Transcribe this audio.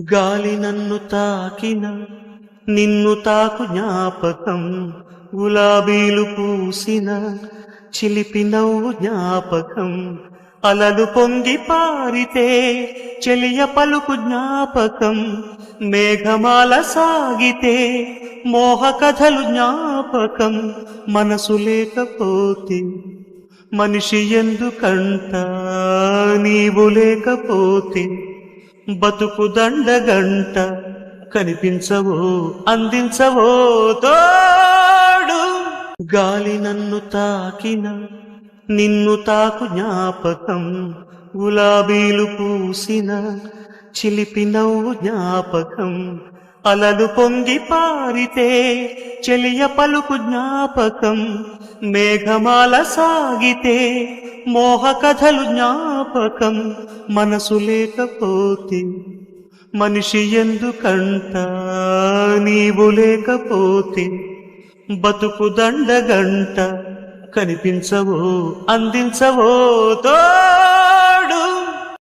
గాలి నన్ను తాకిన నిన్ను తాకు జ్ఞాపకం గులాబీలు పూసిన చిలిపి నవ్వు జ్ఞాపకం. అలలు పొంగి పారితే చెలియ పలుకు జ్ఞాపకం. మేఘమాల సాగితే మోహ కథలు జ్ఞాపకం. మనసు లేకపోతే మనిషి ఎందుకంట నీవు లేకపోతే బతుకు దండగంట కనిపించవో అందించవో తోడు. గాలి నన్ను తాకిన నిన్ను తాకు జ్ఞాపకం గులాబీలు పూసిన చిలిపి నవ్వు జ్ఞాపకం. అలలు పొంగి పారితే చెలియ పలుకు జ్ఞాపకం మేఘమాల సాగితే మోహ కథలు జ్ఞాపకం. మనసు లేకపోతే మనిషి ఎందుకంట? నీవు లేకపోతే బతుకు దండగంట. కనిపించవో అందించవో తో